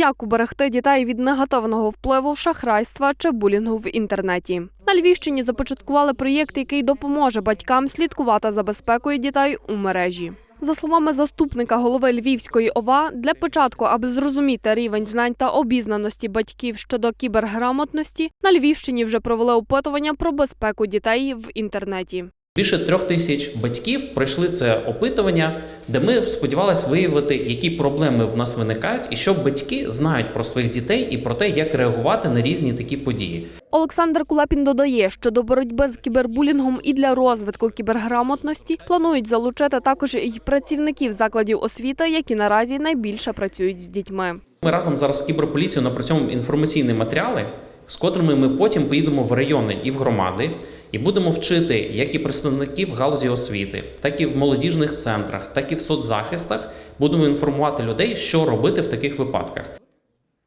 як уберегти дітей від негативного впливу шахрайства чи булінгу в інтернеті. На Львівщині започаткували проєкт, який допоможе батькам слідкувати за безпекою дітей у мережі. За словами заступника голови Львівської ОВА, для початку, аби зрозуміти рівень знань та обізнаності батьків щодо кіберграмотності, на Львівщині вже провели опитування про безпеку дітей в інтернеті. Більше трьох тисяч батьків пройшли це опитування, де ми сподівалися виявити, які проблеми в нас виникають, і що батьки знають про своїх дітей і про те, як реагувати на різні такі події. Олександр Кулепін додає, що до боротьби з кібербулінгом і для розвитку кіберграмотності планують залучити також і працівників закладів освіти, які наразі найбільше працюють з дітьми. Ми разом зараз з кіберполіцією напрацьовуємо інформаційні матеріали, з котрими ми потім поїдемо в райони і в громади, і будемо вчити як і представників галузі освіти, так і в молодіжних центрах, так і в соцзахистах. Будемо інформувати людей, що робити в таких випадках.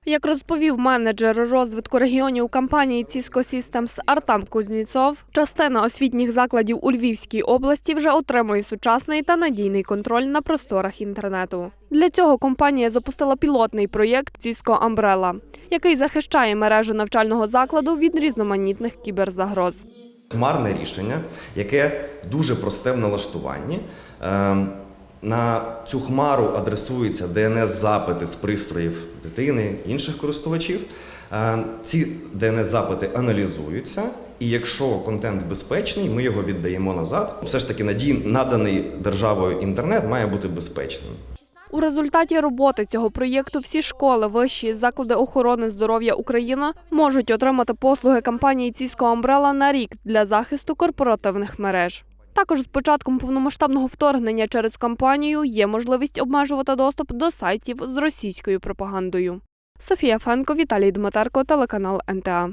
Як розповів менеджер розвитку регіонів компанії Cisco Systems Артам Кузніцов, частина освітніх закладів у Львівській області вже отримує сучасний та надійний контроль на просторах інтернету. Для цього компанія запустила пілотний проєкт Cisco Umbrella, який захищає мережу навчального закладу від різноманітних кіберзагроз. Хмарне рішення, яке дуже просте в налаштуванні. На цю хмару адресуються DNS-запити з пристроїв дитини, інших користувачів. Ем, Ці DNS-запити аналізуються, і якщо контент безпечний, ми його віддаємо назад. Все ж таки, надій, наданий державою інтернет має бути безпечним. У результаті роботи цього проєкту всі школи, вищі заклади охорони здоров'я України можуть отримати послуги компанії Cisco Umbrella на рік для захисту корпоративних мереж. Також з початком повномасштабного вторгнення через кампанію є можливість обмежувати доступ до сайтів з російською пропагандою. Софія Фенко, Віталій Дмитерко, телеканал НТА.